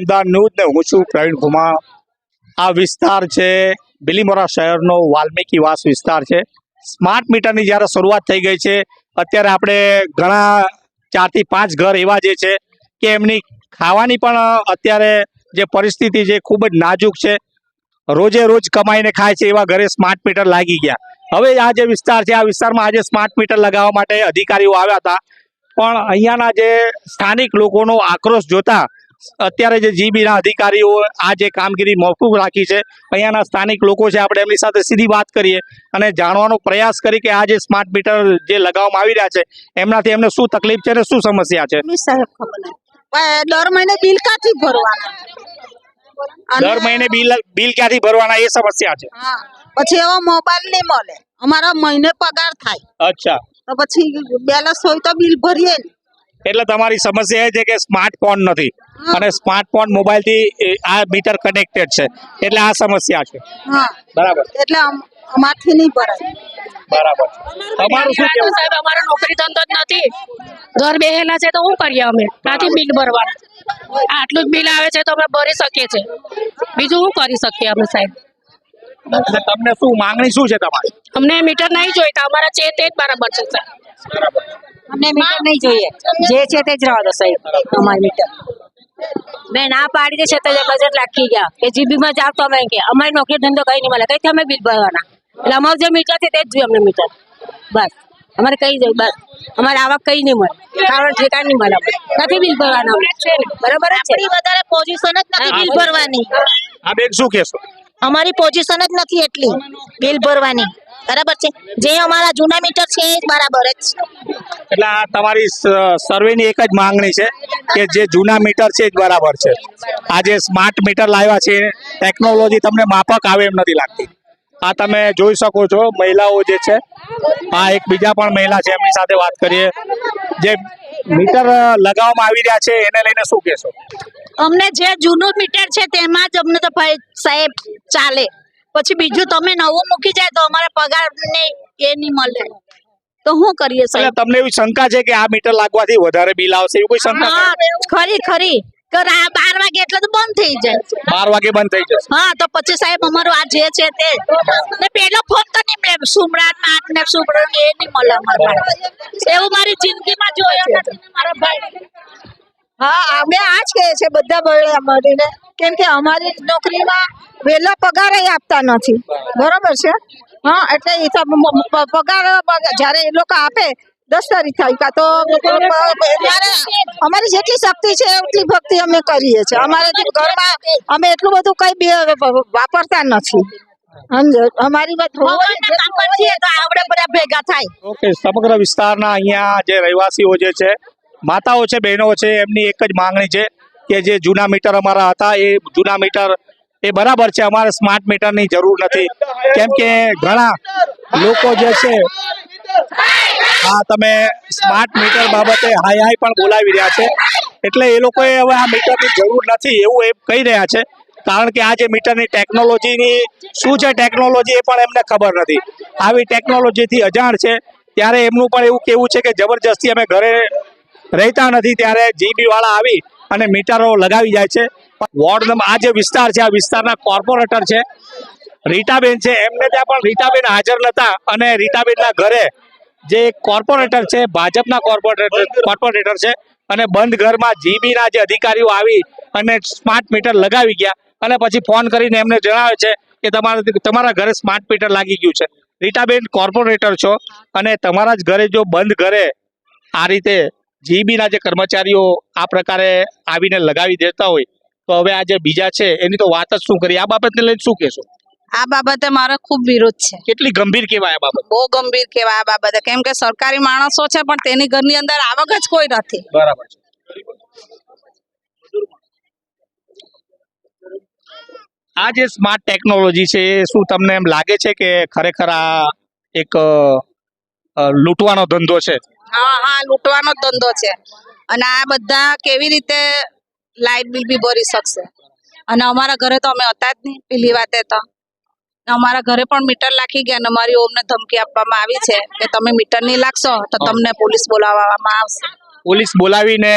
અમદાવાદ ને હું છું પ્રવીણ કુમાર. આ વિસ્તાર છે બિલીમોરા શહેરનો વાલ્મીકી વાસ વિસ્તાર છે. સ્માર્ટ મીટરની જ્યારે શરૂઆત થઈ ગઈ છે, અત્યારે આપણે ઘણા ચારથી પાંચ ઘર એવા જે છે કે એમની ખાવાની પણ અત્યારે જે પરિસ્થિતિ છે ખૂબ જ નાજુક છે. રોજે રોજ કમાઈને ખાય છે એવા ઘરે સ્માર્ટ મીટર લાગી ગયા. હવે આ જે વિસ્તાર છે, આ વિસ્તારમાં આજે સ્માર્ટ મીટર લગાવવા માટે અધિકારીઓ આવ્યા હતા. પણ અહીંયાના જે સ્થાનિક લોકોનો આક્રોશ જોતા અત્યારે જે જીબીના અધિકારીઓ આ જે કામગીરી મોકૂફ રાખી છે અહીંયાના સ્થાનિક લોકો છે આપણે એમની સાથે સીધી વાત કરીએ અને જાણવાનો પ્રયાસ કરી કે આ જે સ્માર્ટ મીટર જે લગાવવામાં આવી રહ્યા છે એમનાથી એમને શું તકલીફ છે અને શું સમસ્યા છે? દર મહિને બિલ ક્યાંથી ભરવાના? દર મહિને બિલ બિલ ક્યાંથી ભરવાના એ સમસ્યા છે. પછી એવો મોબાઈલ નહીં મળે. અમારા મહિને પગાર થાય. અચ્છા. તો પછી બેલેન્સ હોય તો બિલ ભરીએ ને. એટલે તમારી સમસ્યા એ છે કે સ્માર્ટફોન નથી. અને સ્માર્ટફોન મોબાઈલથી થી આ મીટર કનેક્ટેડ છે. એટલે આ સમસ્યા છે. હા. બરાબર. એટલે અમ- અમારથી નહીં ભરાય. બરાબર. તમારું શું કહેવું સાહેબ અમારે નોકરી ધંધો જ નથી. ઘર બેહેલા છે તો શું કરીએ અમે? ક્યાંથી બિલ ભરવાનું? આટલું જ બિલ આવે છે તો અમે ભરી શકીએ છીએ. બીજું શું કરી શકીએ અમે સાહેબ? તમને શું માંગણી શું છે તમારી? અમને મીટર નહીં જોઈતા. અમારા છે તે જ બરાબર છે સાહેબ. અમને મીટર નહીં જોઈએ. જે છે તે જ રહેવા દો સાહેબ અમારે મીટર મેં ના પાડી છે તો બજેટ લાખી ગયા. કે જીબીમાં જાવ તો અમે કે અમારી નોકરી ધંધો કઈ નહીં મળે. કઈ અમે બિલ ભરવાના? એટલે અમારું જે મીટર છે તે જ જોઈએ અમને મીટર બસ. અમારે કઈ જાય બસ. અમારે આવક કઈ નહીં મળે. ખાવાનું ઠેકાણ નહીં મળે નથી બિલ ભરવાના બરાબર છે. વધારે પોઝિશન જ નથી બિલ ભરવાની. આ બેન શું કહેશો? અમારી પોઝિશન જ નથી એટલી બિલ ભરવાની. બરાબર છે. જે અમારા જૂના મીટર છે એ બરાબર જ એટલે આ તમારી સર્વેની એક જ માંગણી છે કે જે જૂના મીટર છે એ જ બરાબર છે. આ જે સ્માર્ટ મીટર લાવ્યા છે ટેકનોલોજી તમને માફક આવે એમ નથી લાગતી. આ તમે જોઈ શકો છો મહિલાઓ જે છે આ એક બીજા પણ મહિલા છે એમની સાથે વાત કરીએ. જે મીટર લગાવવામાં આવી રહ્યા છે એને લઈને શું કહેશો? અમને જે જૂનું મીટર છે તેમાં જ અમને તો ભાઈ સાહેબ ચાલે. પછી બીજું તમે નવું મૂકી જાય તો અમારા પગાર ને એ નહીં મળે. તો શું કરીએ સાહેબ? તમને એવી શંકા છે કે આ મીટર લાગવાથી વધારે બિલ આવશે એવું કોઈ શંકા ખરી ખરી. બાર વાગે એટલે તો બંધ થઈ જાય. બાર વાગે બંધ થઈ જશે. હા તો પછી સાહેબ અમારું આ જે છે તે. ને પેલો ફોન તો નહીં મળે. સુમરાન નાટ ને સુમરાન એ નહીં મળે અમારા એવું મારી જિંદગીમાં જોયો નથી. મારા ભાઈ. હા અમે આ જ કહે છે બધા બળ્યા મળીને. કેમ કે અમારી નોકરીમાં વહેલો પગાર આપતા નથી. બરોબર છે? હા એટલે એ તો પગાર જ્યારે એ લોકો આપે દસ તારીખ થાય કાં તો અમારી જેટલી શક્તિ છે એટલી ભક્તિ અમે કરીએ છીએ. અમારે જે ઘરમાં અમે એટલું બધું કઈ બે વાપરતા નથી. સમજો? અમારી વાત ભેગા થાય. ઓકે સમગ્ર વિસ્તારના અહીંયા જે રહેવાસીઓ જે છે માતાઓ છે, બહેનો છે, એમની એક જ માંગણી છે કે જે જૂના મીટર અમારા હતા, એ જૂના મીટર એ બરાબર છે, અમારે સ્માર્ટ મીટરની જરૂર નથી. કેમ કે ઘણા લોકો જે છે, હા, તમે સ્માર્ટ મીટર બાબતે હાય હાય પણ બોલાવી રહ્યા છે. એટલે એ લોકોએ હવે આ મીટરની જરૂર નથી એવું એ કહી રહ્યા છે. કારણ કે આ જે મીટરની ટેકનોલોજીની, શું છે ટેકનોલોજી એ પણ એમને ખબર નથી. આવી ટેકનોલોજીથી અજાણ છે, ત્યારે એમનું પણ એવું કેવું છે કે જબરજસ્તી અમે ઘરે રહેતા નથી ત્યારે જીબી વાળા આવી અને મીટરો લગાવી જાય છે. વોર્ડ આ જે વિસ્તાર છે, આ વિસ્તારના કોર્પોરેટર છે, રીટાબેન છે, એમને ત્યાં પણ રીટાબેન હાજર નતા અને રીટાબેનના ઘરે જે કોર્પોરેટર છે, ભાજપના કોર્પોરેટર કોર્પોરેટર છે અને બંધ ઘરમાં જીબીના જે અધિકારીઓ આવી અને સ્માર્ટ મીટર લગાવી ગયા અને પછી ફોન કરીને એમને જણાવે છે કે તમારા તમારા ઘરે સ્માર્ટ મીટર લાગી ગયું છે. રીટાબેન કોર્પોરેટર છો અને તમારા જ ઘરે જો બંધ ઘરે આ રીતે જીબીના જે કર્મચારીઓ આ પ્રકારે આવીને લગાવી દેતા હોય તો હવે આ જે બીજા છે એની તો વાત જ શું કરી? આ બાબતને લઈને શું કહેશો? આ બાબતે મારે ખૂબ વિરોધ છે. કેટલી ગંભીર કહેવાય આ બાબત? બહુ ગંભીર કહેવાય આ બાબતે. કેમ કે સરકારી માણસો છે પણ તેની ઘરની અંદર આવક જ કોઈ નથી. બરાબર છે. આ જે સ્માર્ટ ટેકનોલોજી છે એ શું તમને એમ લાગે છે કે ખરેખર આ એક લૂંટવાનો ધંધો છે? હા હા લૂંટવાનો ધંધો છે. અને આ બધા કેવી રીતે લાઇટ બિલ બી ભરી શકશે? અને અમારા ઘરે તો અમે હતા જ નહીં પેલી વાતે તો. અમારા ઘરે પણ મીટર લાખી ગયા અને અમારી ઓમને ધમકી આપવામાં આવી છે કે તમે મીટર નહીં લાગશો તો તમને પોલીસ બોલાવવામાં આવશે. પોલીસ બોલાવીને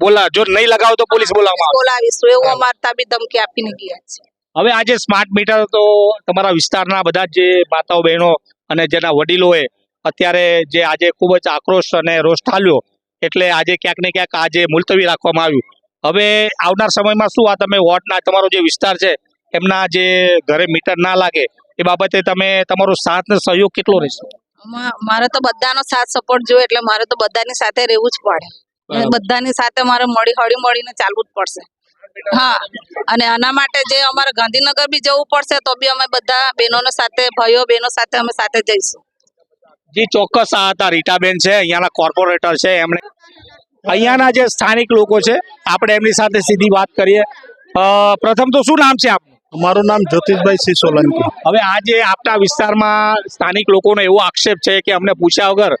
બોલા જો નહીં લગાવો તો પોલીસ બોલાવવામાં. બોલાવીશું એવું અમારે ત્યાં બી ધમકી આપીને ગયા છે. હવે આજે સ્માર્ટ મીટર તો તમારા વિસ્તારના બધા જે માતાઓ બહેનો અને જેના વડીલોએ અત્યારે જે આજે ખૂબ જ આક્રોશ અને રોષ ઠાલ્યો એટલે આજે ક્યાંક ને ક્યાંક આજે મુલતવી રાખવામાં આવ્યું. હવે આવનાર સમયમાં શું આ તમે વોર્ડના તમારો જે વિસ્તાર છે એમના જે ઘરે મીટર ના લાગે એ બાબતે તમે તમારો સાથ ને સહયોગ કેટલો રહેશે? મારે તો બધાનો સાથ સપોર્ટ જોઈએ એટલે મારે તો બધાની સાથે રહેવું જ પડે. બધાની સાથે મારે મળી હળી મળીને ચાલવું જ પડશે. હા અને આના માટે જે અમારે ગાંધીનગર બી જવું પડશે તો બી અમે બધા બહેનોને સાથે ભાઈઓ બહેનો સાથે અમે સાથે જઈશું. જી ચોક્કસ આ હતા. રીટાબેન છે અહીંયાના કોર્પોરેટર છે એમણે અહીંયાના જે સ્થાનિક લોકો છે આપણે એમની સાથે સીધી વાત કરીએ. પ્રથમ તો શું નામ છે આપનું? મારું નામ જ્યોતિષભાઈ સિંહ સોલંકી. હવે આજે આપણા વિસ્તારમાં સ્થાનિક લોકોનો એવો આક્ષેપ છે કે અમને પૂછ્યા વગર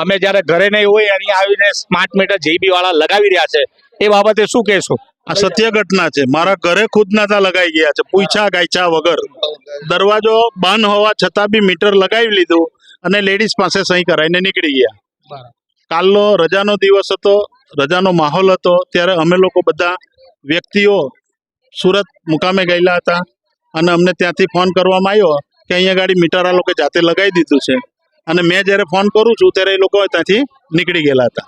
અમે જ્યારે ઘરે નહીં હોય અહીંયા આવીને સ્માર્ટ મીટર જેબી વાળા લગાવી રહ્યા છે એ બાબતે શું કહેશો? આ સત્ય ઘટના છે. મારા ઘરે ખુદ નાતા લગાઈ ગયા છે. પૂછા ગાયચા વગર. દરવાજો બંધ હોવા છતાં બી મીટર લગાવી લીધું. અને લેડીઝ પાસે સહી કરાવીને નીકળી ગયા. કાલનો રજાનો દિવસ હતો રજાનો માહોલ હતો ત્યારે અમે લોકો બધા વ્યક્તિઓ સુરત મુકામે ગયેલા હતા અને અમને ત્યાંથી ફોન કરવામાં આવ્યો કે અહીંયા ગાડી મીટર આ લોકો જાતે લગાવી દીધું છે. અને મેં જ્યારે ફોન કરું છું ત્યારે એ લોકો ત્યાંથી નીકળી ગયેલા હતા.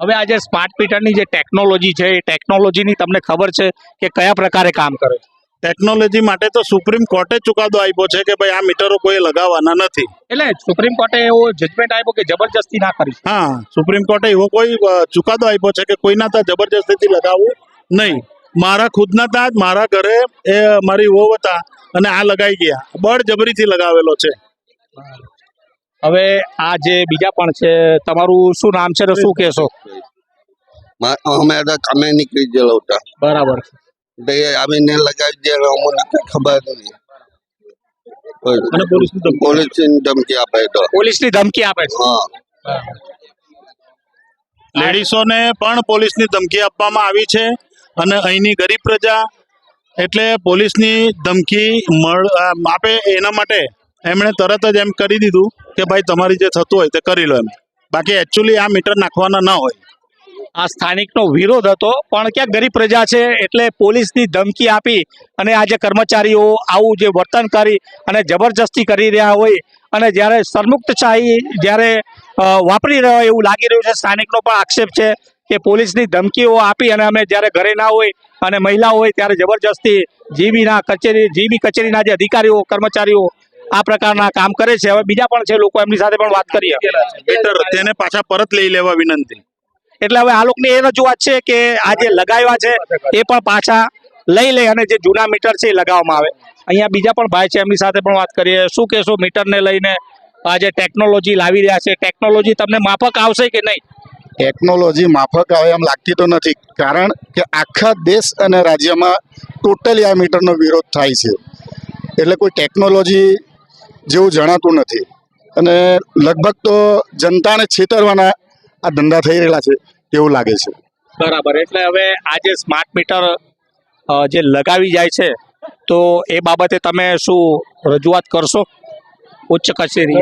હવે આજે સ્માર્ટ મીટરની જે ટેકનોલોજી છે એ ટેકનોલોજીની તમને ખબર છે કે કયા પ્રકારે કામ કરે છે? ટેકનોલોજી માટે તો સુપ્રીમ કોર્ટે ચુકાદો આપ્યો છે કે ભાઈ આ મીટરો કોઈ લગાવવાના નથી. એટલે સુપ્રીમ કોર્ટે એવો જજમેન્ટ આપ્યો કે જબરજસ્તી ના કરી હા સુપ્રીમ કોર્ટે એવો કોઈ ચુકાદો આપ્યો છે કે કોઈના ત્યાં જબરજસ્તીથી લગાવવું નહીં. મારા ખુદના ત્યાં જ મારા ઘરે એ મારી વહુ હતા અને આ લગાઈ ગયા. બળજબરીથી લગાવેલો છે. હવે આ જે બીજા પણ છે તમારું શું નામ છે ને શું કહેશો? અમે નીકળી ગયેલા હતા. બરાબર આવીને લગાવી દે અમને કઈ ખબર નહીં. અને ધમકી. આપે તો. પોલીસની ધમકી આપે હા. લેડીઝોને પણ પોલીસની ધમકી આપવામાં આવી છે અને અહીંની ગરીબ પ્રજા એટલે પોલીસની ધમકી મળ આપે એના માટે. એમણે તરત જ એમ કરી દીધું કે ભાઈ તમારી જે થતું હોય તે કરી લો એમ. બાકી એકચ્યુઅલી આ મીટર નાખવાના ના હોય. આ સ્થાનિકનો વિરોધ હતો, પણ ક્યાંક ગરીબ પ્રજા છે એટલે પોલીસની ધમકી આપી અને આ જે કર્મચારીઓ આવું જે વર્તન કરી અને જબરજસ્તી કરી રહ્યા હોય અને જ્યારે સરમુક્તશાહી જ્યારે વાપરી રહ્યો એવું લાગી રહ્યું છે, સ્થાનિકનો પણ આક્ષેપ છે કે પોલીસની ધમકીઓ આપી અને અમે જ્યારે ઘરે ના હોય અને મહિલા હોય ત્યારે જબરજસ્તી જીબીના કચેરી, જીબી કચેરીના જે અધિકારીઓ, કર્મચારીઓ આ પ્રકારના કામ કરે છે. હવે બીજા પણ છે લોકો, એમની સાથે પણ વાત કરીએ. તેને પાછા પરત લઈ લેવા વિનંતી. એટલે હવે આ લોકોની એ રજૂઆત છે કે આ જે લગાવ્યા છે, એ પણ પાછા લઈ લે અને જે જૂના મીટર છે એ લગાવવામાં આવે. અહીંયા બીજા પણ ભાઈ છે, એમની સાથે પણ વાત કરીએ. શું કહેશો મીટરને લઈને આ જે ટેકનોલોજી લાવી રહ્યા છે? ટેકનોલોજી તમને માફક આવશે કે નહીં? ટેકનોલોજી માફક આવે એમ લાગતી તો નથી. કારણ કે આખા દેશ અને રાજ્યમાં ટોટલી આ મીટરનો વિરોધ થાય છે. એટલે કોઈ ટેકનોલોજી જેવું જણાતું નથી. અને લગભગ તો જનતાને છેતરવાના આ ધંધા થઈ રહેલા છે એવું લાગે છે. બરાબર. એટલે હવે આ જે સ્માર્ટ મીટર જે લગાવી જાય છે તો એ બાબતે તમે શું રજૂઆત કરશો? ઉચ્ચ કચેરી.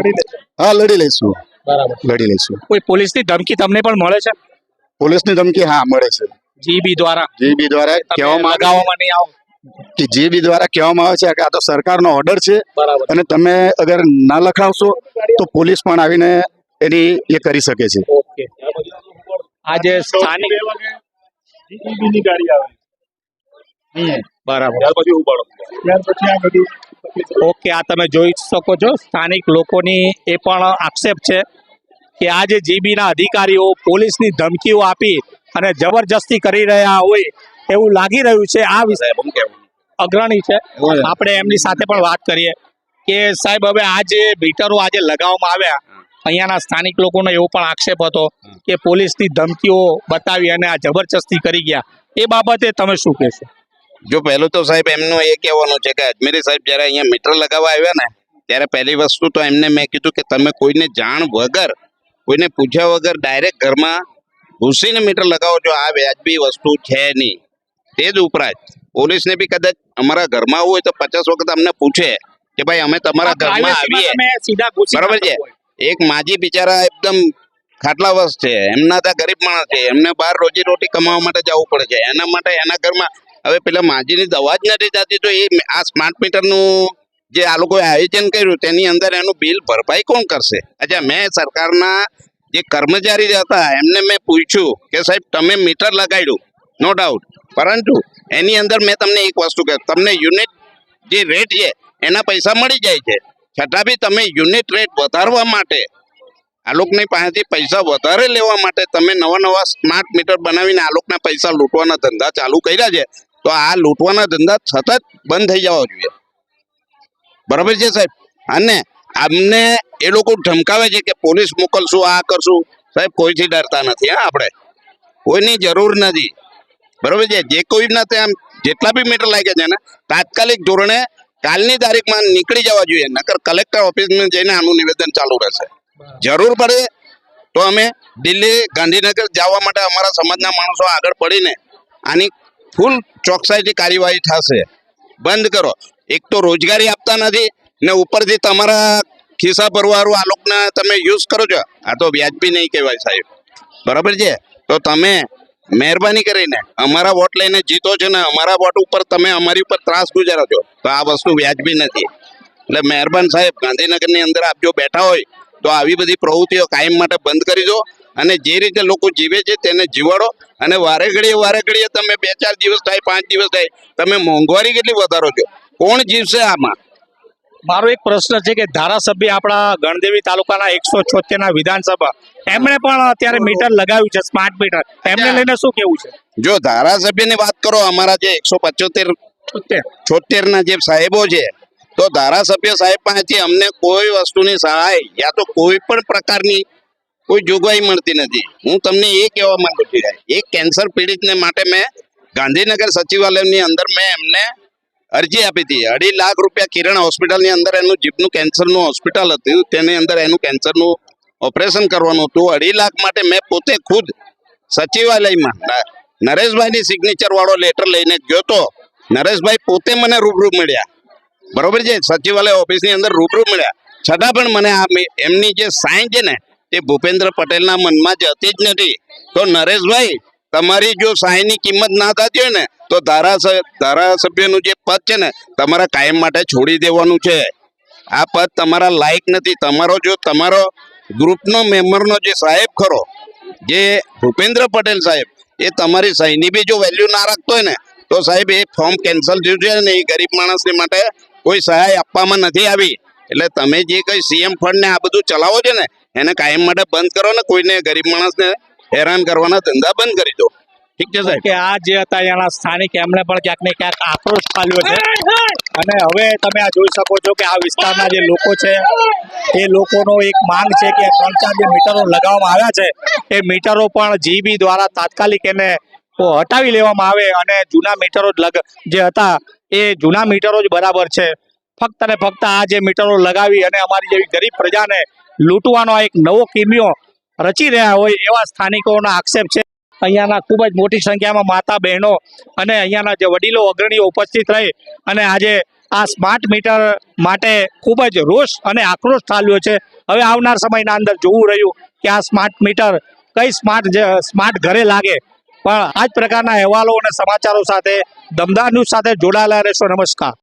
હા લડી લઈશું. બરાબર. લડી લઈશું. કોઈ પોલીસની ધમકી તમને પણ મળે છે? પોલીસની ધમકી હા મળે છે. જીબી દ્વારા. જીબી દ્વારા કહેવામાં લગાવવામાં નહીં આવો. કે જીબી દ્વારા કહેવામાં આવે છે કે આ તો સરકારનો ઓર્ડર છે અને તમે અગર ના લખાવશો તો પોલીસ પણ આવીને એની એ કરી શકે છે. આજે સ્થાનિક જીબીની ગાડી આવે. બરાબર. ત્યાર પછી ઉપાડો. ત્યાર પછી આ બધું ઓકે આ તમે જોઈ શકો છો. સ્થાનિક લોકોની એ પણ આક્ષેપ છે કે આ જે જીબીના અધિકારીઓ પોલીસની ધમકીઓ આપી અને જબરજસ્તી કરી રહ્યા હોય એવું લાગી રહ્યું છે. આ વિષય અગ્રણી છે. આપણે એમની સાથે પણ વાત કરીએ કે સાહેબ હવે આ જે મીટરો આજે લગાવવામાં આવ્યા અહીંયાના સ્થાનિક લોકોનો એવો પણ આક્ષેપ હતો કે પોલીસની ધમકીઓ બતાવી અને આ જબરજસ્તી કરી ગયા. એ બાબતે તમે શું કહેશો? જો પહેલું તો સાહેબ એમનું એ કહેવાનું છે કે અજમેરી સાહેબ જ્યારે અહીંયા મીટર લગાવવા આવ્યા ને ત્યારે પહેલી વસ્તુ તો એમને મેં કીધું કે તમે કોઈને જાણ વગર કોઈને પૂછ્યા વગર ડાયરેક્ટ ઘરમાં ઘૂસીને મીટર લગાવો છો આ વ્યાજબી વસ્તુ છે નહીં. તે જ ઉપરાંત પોલીસને બી કદાચ અમારા ઘરમાં હોય તો પચાસ વખત અમને પૂછે કે ભાઈ અમે તમારા ઘરમાં આવીએ. બરાબર છે. એક માજી બિચારા એકદમ ખાટલા વર્ષ છે. એમના ત્યાં ગરીબ માણસ છે. એમને બહાર રોજી રોટી કમાવા માટે જવું પડે છે. એના માટે એના ઘરમાં હવે પેલા માજીની દવા જ નથી જતી તો એ આ સ્માર્ટ મીટરનું જે આ લોકોએ આયોજન કર્યું તેની અંદર એનું બિલ ભરપાઈ કોણ કરશે? અચ્છા, મેં સરકારના જે કર્મચારી હતા એમને મેં પૂછ્યું કે સાહેબ, તમે મીટર લગાડ્યું? નો ડાઉટ પરંતુ એની અંદર મેં તમને એક વસ્તુ કહે, તમને યુનિટ જે રેટ છે એના પૈસા મળી જાય છે. છતાં બી તમે યુનિટ રેટ વધારવા માટે, આ લોકોની પાસેથી પૈસા વધારે લેવા માટે તમે નવા નવા સ્માર્ટ મીટર બનાવીને આ લોકોના પૈસા લૂંટવાના ધંધા ચાલુ કર્યા છે, તો આ લૂંટવાના ધંધા સતત બંધ થઈ જવા જોઈએ. બરાબર છે સાહેબ? અને અમને એ લોકો ધમકાવે છે કે પોલીસ મોકલશું, આ કરશું. સાહેબ, કોઈથી ડરતા નથી હા આપણે. કોઈની જરૂર નથી. બરોબર છે? જે કોઈ નથી ત્યાં જેટલા બી મીટર લાગ્યા છે ને, તાત્કાલિક ધોરણે કાલની તારીખમાં નીકળી જવા જોઈએ. નકર કલેક્ટર ઓફિસમાં જઈને આનું નિવેદન ચાલુ રહેશે. જરૂર પડે તો અમે દિલ્હી ગાંધીનગર જવા માટે અમારા સમાજના માણસો આગળ પડીને આની ફૂલ ચોકસાઈથી કાર્યવાહી થશે. બંધ કરો. એક તો રોજગારી આપતા નથી ને ઉપરથી તમારા ખિસ્સા ભરવારું આ લોકોને તમે યુઝ કરો છો. આ તો વ્યાજબી નહીં કહેવાય સાહેબ. બરાબર છે? તો તમે મહેરબાની કરીને અમારા વોટ લઈને જીતો છો ને અમારા વોટ ઉપર તમે અમારી ઉપર ત્રાસ ગુજારો છો, તો આ વસ્તુ વ્યાજબી નથી. એટલે મહેરબાન સાહેબ, ગાંધીનગરની અંદર આપ જો બેઠા હોય, તો આવી બધી પ્રવૃત્તિઓ કાયમ માટે બંધ કરી દો અને જે રીતે લોકો જીવે છે તેને જીવાડો અને વારે ઘડીએ વારે ઘડીએ તમે બે ચાર દિવસ થાય, પાંચ દિવસ થાય, તમે મોંઘવારી કેટલી વધારો છો? કોણ જીવશે આમાં? મારો એક પ્રશ્ન છે કે ધારાસભ્ય આપણા ગણદેવી તાલુકાના એકસો છોતેર ના વિધાનસભા એમણે પણ અત્યારે મીટર લગાવ્યું છે સ્માર્ટ મીટર એમને લઈને શું કેવું છે? જો ધારાસભ્યની વાત કરો અમારા જે એકસો પચોતેર છોતેર ના જે સાહેબો છે તો ધારાસભ્ય સાહેબ પાસેથી અમને કોઈ વસ્તુની સહાય યા તો કોઈ પણ પ્રકારની કોઈ જોગવાઈ મળતી નથી. હું તમને એ કહેવા માંગુ છું એક કેન્સર પીડિતને માટે મેં ગાંધીનગર સચિવાલયની અંદર મેં એમને અરજી આપી હતી. અઢી લાખ રૂપિયા કિરણ હોસ્પિટલની અંદર એનું જીભનું કેન્સરનું હોસ્પિટલ હતું. તેની અંદર એનું કેન્સરનું ઓપરેશન કરવાનું હતું. અઢી લાખ માટે મેં પોતે ખુદ સચિવાલયમાં નરેશભાઈની સિગ્નેચર વાળો લેટર લઈને ગયો તો નરેશભાઈ પોતે મને રૂબરૂ મળ્યા. બરોબર છે? સચિવાલય ઓફિસની અંદર રૂબરૂ મળ્યા. છતાં પણ મને આ એમની જે સાઈન છે ને, તે ભૂપેન્દ્ર પટેલના મનમાં જતી જ નથી. તો નરેશભાઈ તમારી જો સહાયની કિંમત ના થતી હોય ને, તો ધારાસભ્ય, ધારાસભ્યનું જે પદ છે ને, તમારા કાયમ માટે છોડી દેવાનું છે. આ પદ તમારા લાયક નથી. તમારો જો, તમારો ગ્રુપનો મેમ્બરનો જે સાહેબ ખરો, જે ભૂપેન્દ્ર પટેલ સાહેબ, એ તમારી સહીની બી જો વેલ્યુ ના રાખતો હોય ને, તો સાહેબ એ ફોર્મ કેન્સલ થયું છે ને, એ ગરીબ માણસને માટે કોઈ સહાય આપવામાં નથી આવી. એટલે તમે જે કંઈ સીએમ ફંડને આ બધું ચલાવો છો ને, એને કાયમ માટે બંધ કરો ને, કોઈને ગરીબ માણસને હેરાન કરવાના ધંધા બંધ કરી દો. ઠીક છે સાહેબ? કે આ જે હતા એના સ્થાનિક, એમણે પણ ક્યાંક ને ક્યાંક આક્રોશ પાલ્યો છે. અને હવે તમે આ જોઈ શકો છો કે આ વિસ્તારના જે લોકો છે, એ લોકોનો એક માંગ છે કે ત્રણ ચાર જે મીટરો લગાવવામાં આવ્યા છે, એ મીટરો પણ જીબી દ્વારા તાત્કાલિક એને હટાવી લેવામાં આવે અને જૂના મીટરો જે હતા, એ જૂના મીટરો જ બરાબર છે. ફક્ત ને ફક્ત આ જે મીટરો લગાવી અને અમારી જેવી ગરીબ પ્રજાને લૂંટવાનો આ એક નવો કિમિયો રચી રહ્યા હોય એવા સ્થાનિકોનો આક્ષેપ છે. અહીંયાના ખૂબ જ મોટી સંખ્યામાં માતા બહેનો અને અહીંયાના જે વડીલો, અગ્રણીઓ ઉપસ્થિત રહી અને આજે આ સ્માર્ટ મીટર માટે ખૂબ જ રોષ અને આક્રોશ ઠાલ્યો છે. હવે આવનાર સમયના અંદર જોવું રહ્યું કે આ સ્માર્ટ મીટર કઈ સ્માર્ટ સ્માર્ટ ઘરે લાગે. પણ આ જ પ્રકારના અહેવાલો અને સમાચારો સાથે દમદાર ન્યૂઝ સાથે જોડાયેલા રહેશો. નમસ્કાર.